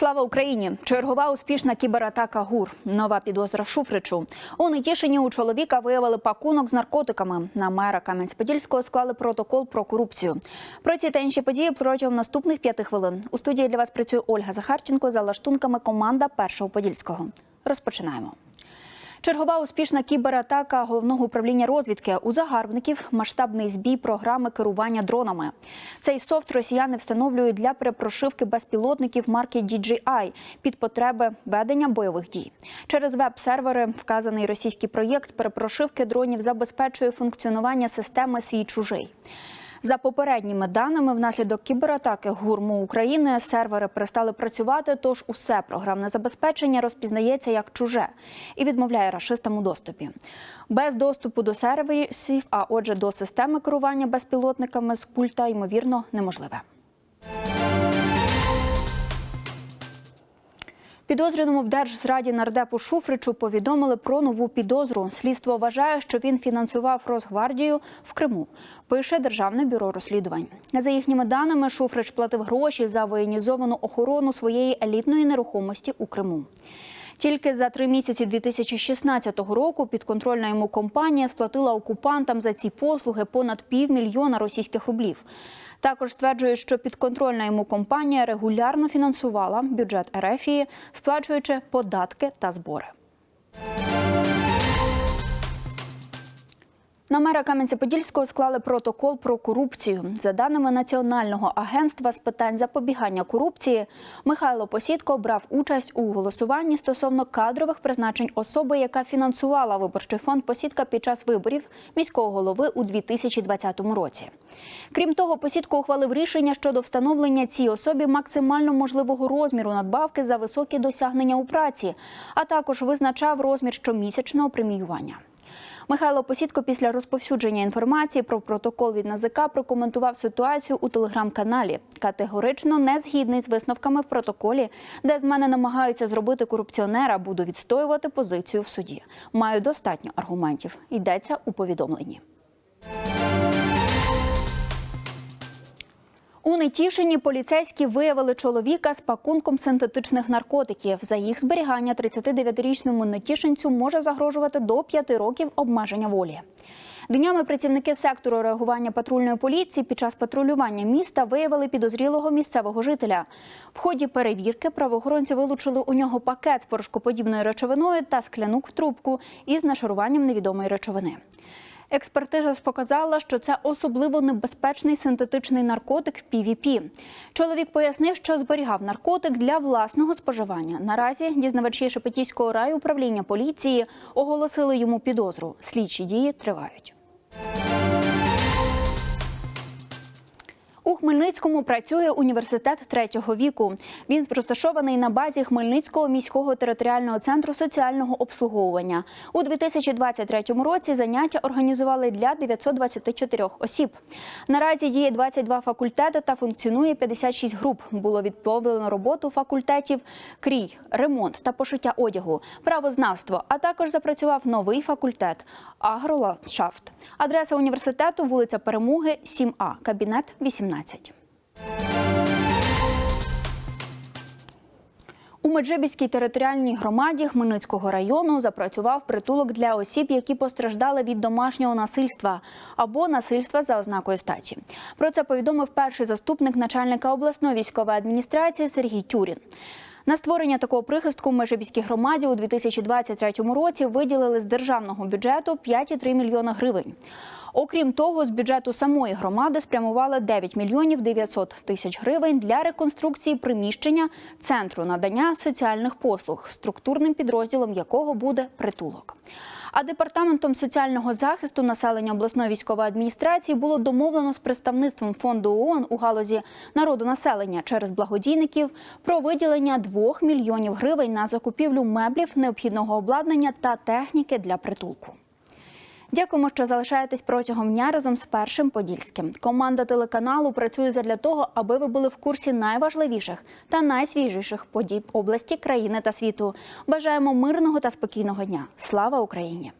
Слава Україні! Чергова успішна кібератака ГУР. Нова підозра Шуфричу. У Нетішині у чоловіка виявили пакунок з наркотиками. На мера Кам'янець-Подільського склали протокол про корупцію. Про ці та інші події протягом наступних п'яти хвилин. У студії для вас працює Ольга Захарченко за лаштунками команда Першого Подільського. Розпочинаємо. Чергова успішна кібератака головного управління розвідки у загарбників масштабний збій програми керування дронами. Цей софт росіяни встановлюють для перепрошивки безпілотників марки DJI під потреби ведення бойових дій. Через веб-сервери вказаний російський проєкт перепрошивки дронів забезпечує функціонування системи свій чужий. За попередніми даними, внаслідок кібератаки гурму України сервери перестали працювати, тож усе програмне забезпечення розпізнається як чуже і відмовляє рашистам у доступі. Без доступу до серверів, а отже, до системи керування безпілотниками з пульта, ймовірно, неможливе. Підозрюваному в держзраді нардепу Шуфричу повідомили про нову підозру. Слідство вважає, що він фінансував Росгвардію в Криму. Пише Державне бюро розслідувань. За їхніми даними, Шуфрич платив гроші за воєнізовану охорону своєї елітної нерухомості у Криму. Тільки за три місяці 2016 року підконтрольна йому компанія сплатила окупантам за ці послуги понад півмільйона російських рублів. Також стверджують, що підконтрольна йому компанія регулярно фінансувала бюджет Ерефії, сплачуючи податки та збори. На мера Кам'янця-Подільського склали протокол про корупцію. За даними Національного агентства з питань запобігання корупції, Михайло Посідко брав участь у голосуванні стосовно кадрових призначень особи, яка фінансувала виборчий фонд Посідка під час виборів міського голови у 2020 році. Крім того, Посідко ухвалив рішення щодо встановлення цій особі максимально можливого розміру надбавки за високі досягнення у праці, а також визначав розмір щомісячного преміювання. Михайло Посідко після розповсюдження інформації про протокол від НАЗК прокоментував ситуацію у телеграм-каналі. Категорично не згідний з висновками в протоколі, де з мене намагаються зробити корупціонера, буду відстоювати позицію в суді. Маю достатньо аргументів. Йдеться у повідомленні. У Нетішині поліцейські виявили чоловіка з пакунком синтетичних наркотиків. За їх зберігання 39-річному нетішинцю може загрожувати до 5 років обмеження волі. Днями працівники сектору реагування патрульної поліції під час патрулювання міста виявили підозрілого місцевого жителя. В ході перевірки правоохоронці вилучили у нього пакет з порошкоподібною речовиною та скляну трубку із нашаруванням невідомої речовини. Експертиза показала, що це особливо небезпечний синтетичний наркотик PVP. Чоловік пояснив, що зберігав наркотик для власного споживання. Наразі дізнавачі Шепетівського райуправління поліції оголосили йому підозру. Слідчі дії тривають. У Хмельницькому працює університет третього віку. Він розташований на базі Хмельницького міського територіального центру соціального обслуговування. У 2023 році заняття організували для 924 осіб. Наразі діє 22 факультети та функціонує 56 груп. Було відповідно роботу факультетів крій, ремонт та пошиття одягу, правознавство. А також запрацював новий факультет агроландшафт. Адреса університету вулиця Перемоги, 7А, кабінет 18. У Меджибіській територіальній громаді Хмельницького району запрацював притулок для осіб, які постраждали від домашнього насильства або насильства за ознакою статі. Про це повідомив перший заступник начальника обласної військової адміністрації Сергій Тюрін. На створення такого прихистку в Межибіській громаді у 2023 році виділили з державного бюджету 5,3 мільйона гривень. Окрім того, з бюджету самої громади спрямували 9 мільйонів 900 тисяч гривень для реконструкції приміщення центру надання соціальних послуг, структурним підрозділом якого буде притулок. А департаментом соціального захисту населення обласної військової адміністрації було домовлено з представництвом фонду ООН у галузі народонаселення через благодійників про виділення 2 мільйонів гривень на закупівлю меблів, необхідного обладнання та техніки для притулку. Дякуємо, що залишаєтесь протягом дня разом з першим подільським. Команда телеканалу працює задля того, аби ви були в курсі найважливіших та найсвіжіших подій області, країни та світу. Бажаємо мирного та спокійного дня. Слава Україні!